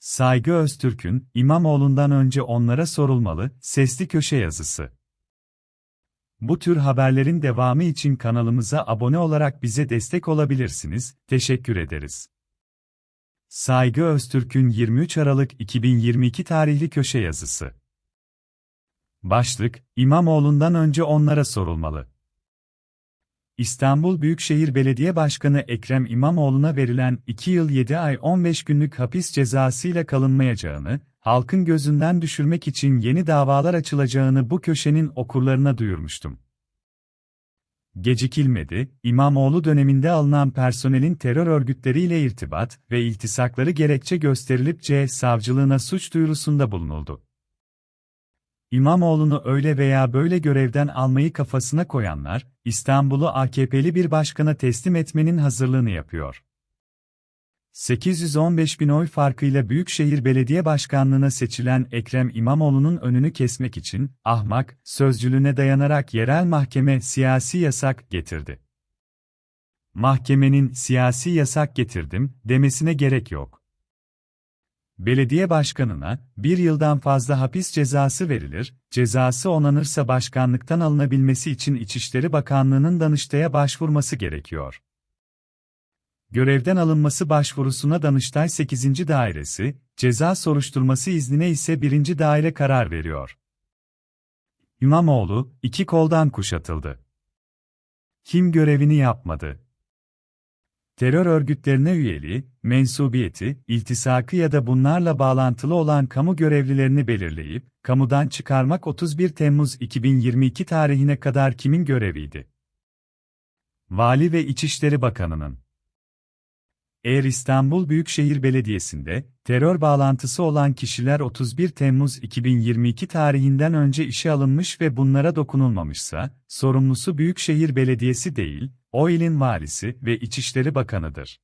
Saygı Öztürk'ün İmamoğlu'ndan önce onlara sorulmalı sesli köşe yazısı. Bu tür haberlerin devamı için kanalımıza abone olarak bize destek olabilirsiniz. Teşekkür ederiz. Saygı Öztürk'ün 23 Aralık 2022 tarihli köşe yazısı. Başlık: İmamoğlu'ndan önce onlara sorulmalı. İstanbul Büyükşehir Belediye Başkanı Ekrem İmamoğlu'na verilen 2 yıl 7 ay 15 günlük hapis cezasıyla kalınmayacağını, halkın gözünden düşürmek için yeni davalar açılacağını bu köşenin okurlarına duyurmuştum. Gecikilmedi, İmamoğlu döneminde alınan personelin terör örgütleriyle irtibat ve iltisakları gerekçe gösterilip C savcılığına suç duyurusunda bulunuldu. İmamoğlu'nu öyle veya böyle görevden almayı kafasına koyanlar, İstanbul'u AKP'li bir başkana teslim etmenin hazırlığını yapıyor. 815 bin oy farkıyla Büyükşehir Belediye Başkanlığına seçilen Ekrem İmamoğlu'nun önünü kesmek için, ahmak, sözcülüğüne dayanarak yerel mahkeme siyasi yasak getirdi. Mahkemenin siyasi yasak getirdim demesine gerek yok belediye başkanına bir yıldan fazla hapis cezası verilir, cezası onanırsa başkanlıktan alınabilmesi için İçişleri Bakanlığı'nın Danıştay'a başvurması gerekiyor. Görevden alınması başvurusuna Danıştay 8. Dairesi, ceza soruşturması iznine ise 1. Daire karar veriyor. İmamoğlu, iki koldan kuşatıldı. Kim görevini yapmadı? Terör örgütlerine üyeliği, mensubiyeti, iltisakı ya da bunlarla bağlantılı olan kamu görevlilerini belirleyip, kamudan çıkarmak 31 Temmuz 2022 tarihine kadar kimin göreviydi? Vali ve İçişleri Bakanı'nın. Eğer İstanbul Büyükşehir Belediyesi'nde terör bağlantısı olan kişiler 31 Temmuz 2022 tarihinden önce işe alınmış ve bunlara dokunulmamışsa, sorumlusu Büyükşehir Belediyesi değil, o ilin valisi ve İçişleri Bakanı'dır.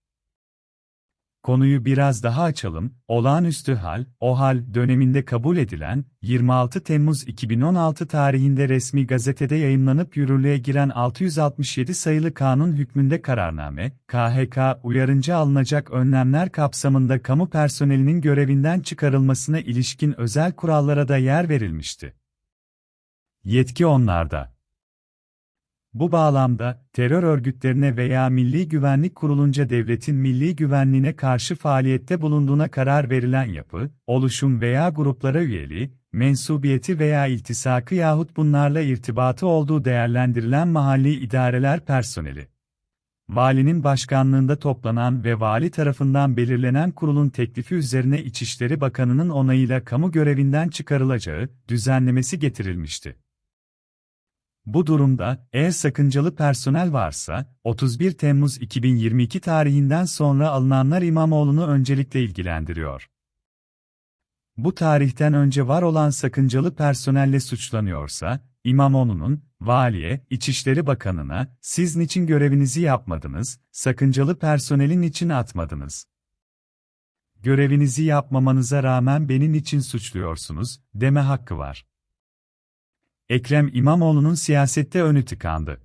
Konuyu biraz daha açalım. Olağanüstü hal, o hal döneminde kabul edilen 26 Temmuz 2016 tarihinde resmi gazetede yayınlanıp yürürlüğe giren 667 sayılı kanun hükmünde kararname, KHK uyarınca alınacak önlemler kapsamında kamu personelinin görevinden çıkarılmasına ilişkin özel kurallara da yer verilmişti. Yetki onlarda. Bu bağlamda, terör örgütlerine veya Milli Güvenlik Kurulunca devletin milli güvenliğine karşı faaliyette bulunduğuna karar verilen yapı, oluşum veya gruplara üyeliği, mensubiyeti veya iltisakı yahut bunlarla irtibatı olduğu değerlendirilen mahalli idareler personeli. Valinin başkanlığında toplanan ve vali tarafından belirlenen kurulun teklifi üzerine İçişleri Bakanı'nın onayıyla kamu görevinden çıkarılacağı düzenlemesi getirilmişti. Bu durumda, eğer sakıncalı personel varsa, 31 Temmuz 2022 tarihinden sonra alınanlar İmamoğlu'nu öncelikle ilgilendiriyor. Bu tarihten önce var olan sakıncalı personelle suçlanıyorsa, İmamoğlu'nun, valiye, İçişleri Bakanı'na, siz niçin görevinizi yapmadınız, sakıncalı personelin için atmadınız? Görevinizi yapmamanıza rağmen benim için suçluyorsunuz, deme hakkı var. Ekrem İmamoğlu'nun siyasette önü tıkandı.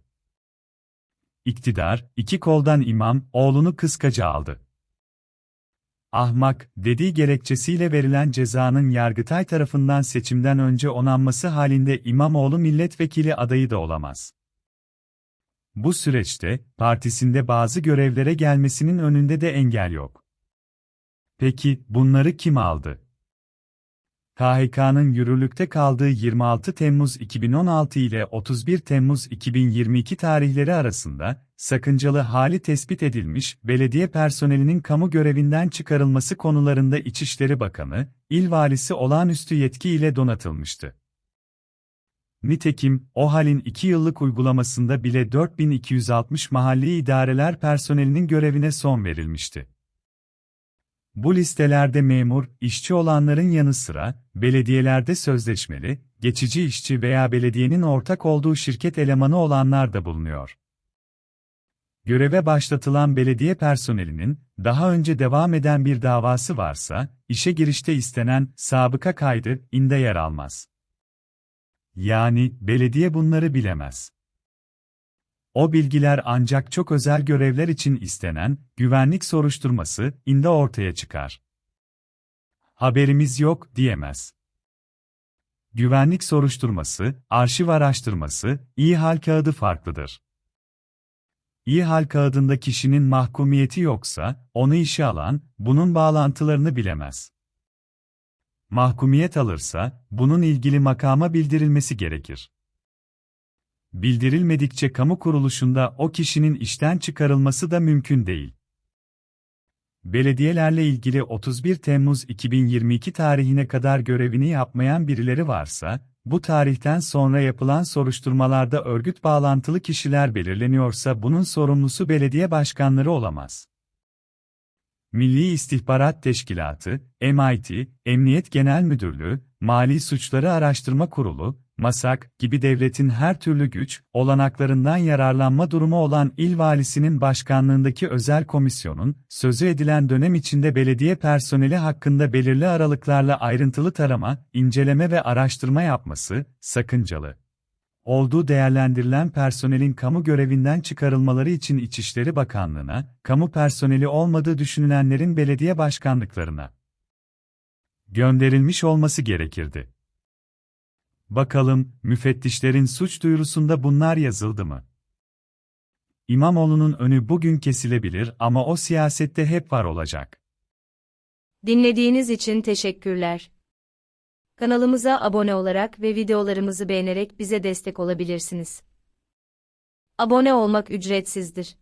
İktidar, iki koldan imam, oğlunu kıskaca aldı. Ahmak, dediği gerekçesiyle verilen cezanın Yargıtay tarafından seçimden önce onanması halinde İmamoğlu milletvekili adayı da olamaz. Bu süreçte, partisinde bazı görevlere gelmesinin önünde de engel yok. Peki, bunları kim aldı? KHK'nın yürürlükte kaldığı 26 Temmuz 2016 ile 31 Temmuz 2022 tarihleri arasında, sakıncalı hali tespit edilmiş, belediye personelinin kamu görevinden çıkarılması konularında İçişleri Bakanı, il valisi olağanüstü yetki ile donatılmıştı. Nitekim, o halin 2 yıllık uygulamasında bile 4260 mahalli idareler personelinin görevine son verilmişti. Bu listelerde memur, işçi olanların yanı sıra, belediyelerde sözleşmeli, geçici işçi veya belediyenin ortak olduğu şirket elemanı olanlar da bulunuyor. Göreve başlatılan belediye personelinin, daha önce devam eden bir davası varsa, işe girişte istenen sabıka kaydı inde yer almaz. Yani, belediye bunları bilemez. O bilgiler ancak çok özel görevler için istenen güvenlik soruşturması inde ortaya çıkar. haberimiz yok diyemez. Güvenlik soruşturması, arşiv araştırması, iyi hal kağıdı farklıdır. İyi hal kağıdında kişinin mahkumiyeti yoksa, onu işe alan, bunun bağlantılarını bilemez. Mahkumiyet alırsa, bunun ilgili makama bildirilmesi gerekir. Bildirilmedikçe kamu kuruluşunda o kişinin işten çıkarılması da mümkün değil. Belediyelerle ilgili 31 Temmuz 2022 tarihine kadar görevini yapmayan birileri varsa, bu tarihten sonra yapılan soruşturmalarda örgüt bağlantılı kişiler belirleniyorsa bunun sorumlusu belediye başkanları olamaz. Milli İstihbarat Teşkilatı, MIT, Emniyet Genel Müdürlüğü, Mali Suçları Araştırma Kurulu, MASAK gibi devletin her türlü güç, olanaklarından yararlanma durumu olan il valisinin başkanlığındaki özel komisyonun, sözü edilen dönem içinde belediye personeli hakkında belirli aralıklarla ayrıntılı tarama, inceleme ve araştırma yapması, sakıncalı. Olduğu değerlendirilen personelin kamu görevinden çıkarılmaları için İçişleri Bakanlığı'na, kamu personeli olmadığı düşünülenlerin belediye başkanlıklarına gönderilmiş olması gerekirdi. Bakalım, müfettişlerin suç duyurusunda bunlar yazıldı mı? İmamoğlu'nun önü bugün kesilebilir ama o siyasette hep var olacak. Dinlediğiniz için teşekkürler. Kanalımıza abone olarak ve videolarımızı beğenerek bize destek olabilirsiniz. Abone olmak ücretsizdir.